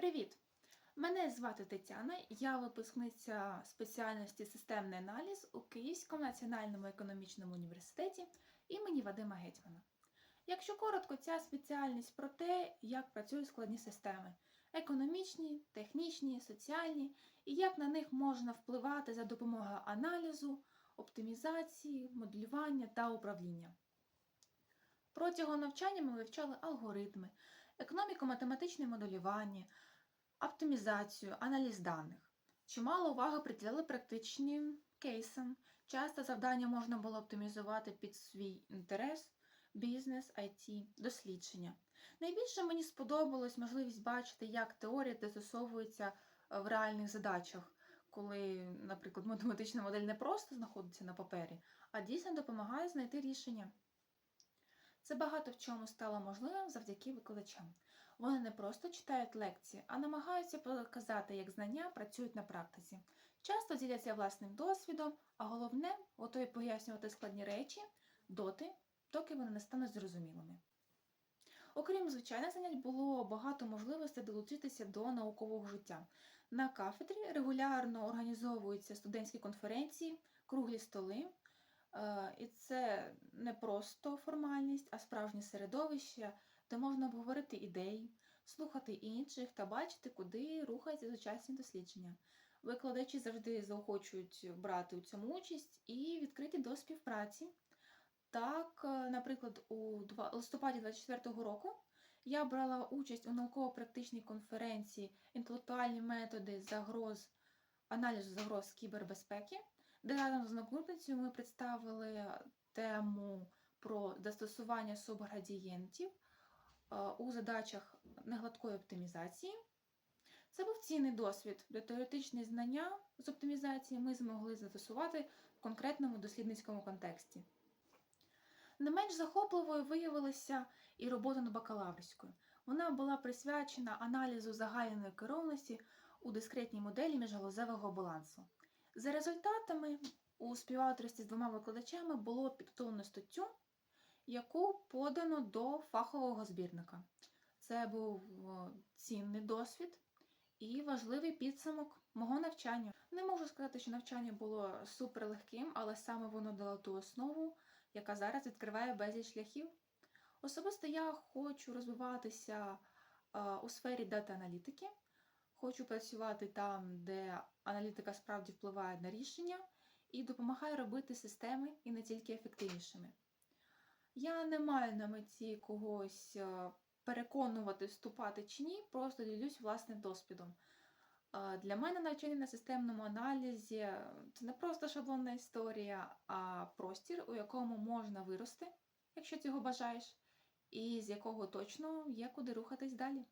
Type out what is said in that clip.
Привіт! Мене звати Тетяна, я випускниця спеціальності системний аналіз у Київському національному економічному університеті імені Вадима Гетьмана. Якщо коротко, ця спеціальність про те, як працюють складні системи економічні, технічні, соціальні, і як на них можна впливати за допомогою аналізу, оптимізації, моделювання та управління. Протягом навчання ми вивчали алгоритми, економіко-математичне моделювання, оптимізацію, аналіз даних. Чимало уваги приділяли практичним кейсам. Часто завдання можна було оптимізувати під свій інтерес, бізнес, IT, дослідження. Найбільше мені сподобалась можливість бачити, як теорія застосовується в реальних задачах, коли, наприклад, математична модель не просто знаходиться на папері, а дійсно допомагає знайти рішення. Це багато в чому стало можливим завдяки викладачам. Вони не просто читають лекції, а намагаються показати, як знання працюють на практиці. Часто діляться власним досвідом, а головне готові пояснювати складні речі доти, доки вони не стануть зрозумілими. Окрім звичайних занять, було багато можливостей долучитися до наукового життя. На кафедрі регулярно організовуються студентські конференції, круглі столи. Е, І це не просто формальність, а справжнє середовище, де можна обговорити ідеї, слухати інших та бачити, куди рухаються сучасні дослідження. Викладачі завжди заохочують брати у цьому участь і відкриті до співпраці. Так, е, наприклад, у листопаді 2024 року я брала участь у науково-практичній конференції Інтелектуальні методи загроз, аналізу загроз кібербезпеки, де разом з одногрупницею ми представили тему про застосування субградієнтів у задачах негладкої оптимізації. Це був цінний досвід, де теоретичні знання з оптимізації ми змогли застосувати в конкретному дослідницькому контексті. Не менш захопливою виявилася і робота над бакалаврською. Вона була присвячена аналізу загальної керованості у дискретній моделі міжгалузевого балансу. За результатами у співавторстві з двома викладачами було підготовлено статтю, яку подано до фахового збірника. Це був цінний досвід і важливий підсумок мого навчання. Не можу сказати, що навчання було суперлегким, але саме воно дало ту основу, яка зараз відкриває безліч шляхів. Особисто я хочу розвиватися е, у сфері дата-аналітики. Хочу працювати там, де аналітика справді впливає на рішення і допомагає робити системи і не тільки ефективнішими. Я не маю на меті когось е, переконувати, вступати чи ні, просто ділюсь власним досвідом. Е, Для мене навчання на системному аналізі е, це не просто шаблонна історія, а простір, у якому можна вирости, якщо цього бажаєш, і з якого точно є куди рухатись далі.